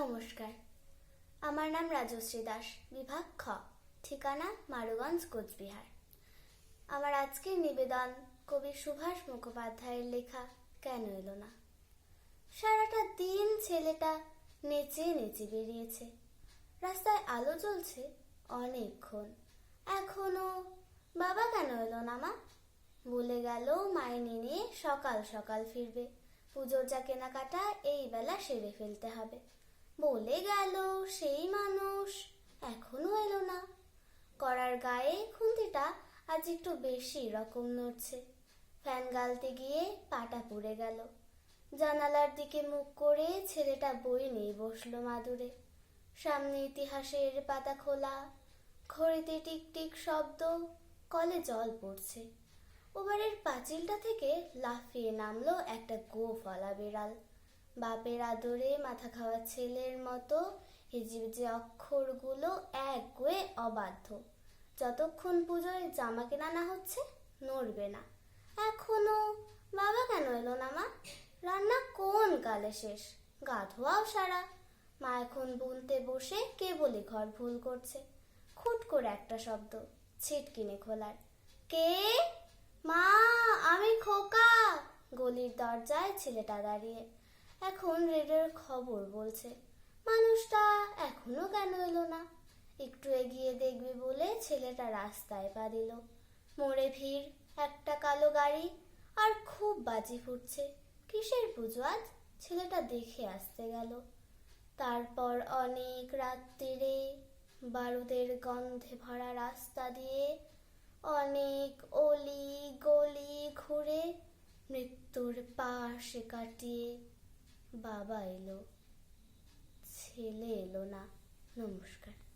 নমস্কার। আমার নাম রাজশ্রী দাস, বিভাগ খ, ঠিকানা মারুগঞ্জ, কোচবিহার। আমার আজকের নিবেদন কবি সুভাষ মুখোপাধ্যায়ের লেখা, কেন এলো না? সারাটা দিন ছেলেটা নেচে নেচে বেরিয়েছে। রাস্তায় আলো জ্বলছে অনেকক্ষণ। এখনও, বাবা কেন এলো না মা? বলে গেল মাইনে নিয়ে সকাল সকাল ফিরবে। পুজোর যা কেনাকাটা, এই বেলা সেরে ফেলতে হবে। বলে গেল, সেই মানুষ এখনও এলো না। করার গায়ে খুন্তিটা আজ একটু বেশি রকম নড়ছে। ফ্যান গালতে গিয়ে পাটা পুড়ে গেল। জানালার দিকে মুখ করে ছেলেটা বই নিয়ে বসল মাদুরে। সামনে ইতিহাসের পাতা খোলা, ঘড়িতে টিকটিক শব্দ, কলে জল পড়ছে। ওবারের পাঁচিলটা থেকে লাফিয়ে নামলো একটা গো ফলা বিড়াল। বাপের আদরে মাথা খাওয়া ছেলের মতো হিজিবিজি অক্ষরগুলো এক গোয়ে অবাধ্য। যতক্ষণ পুজোয় জামা কেনা না হচ্ছে, নড়বে না। এখনও বাবা কেন এলো না মা? রান্না কোন কালে শেষ? গা ধোয়াও সারা। মা এখন বুনতে বসে কেবলই ঘর ভুল করছে। খুট করে একটা শব্দ, ছিটকিনে খোলার। কে? মা, আমি খোকা! গলির দরজায় ছেলেটা দাঁড়িয়ে। এখন রেডিওর খবর বলছে। মানুষটা এখনও কেন এলো না? একটু এগিয়ে দেখবে বলে ছেলেটা রাস্তায় পা দিল। মোড়ে ভিড়, একটা কালো গাড়ি, আর খুব বাজি ফুটছে। কিসের পুজো আজ? ছেলেটা দেখে আসতে গেল। তারপর অনেক রাত্রিরে বারুদের গন্ধে ভরা রাস্তা দিয়ে অনেক অলি গলি ঘুরে মৃত্যুর পাশে কাটিয়ে বাবা এলো ছেলে এলো না। নমস্কার।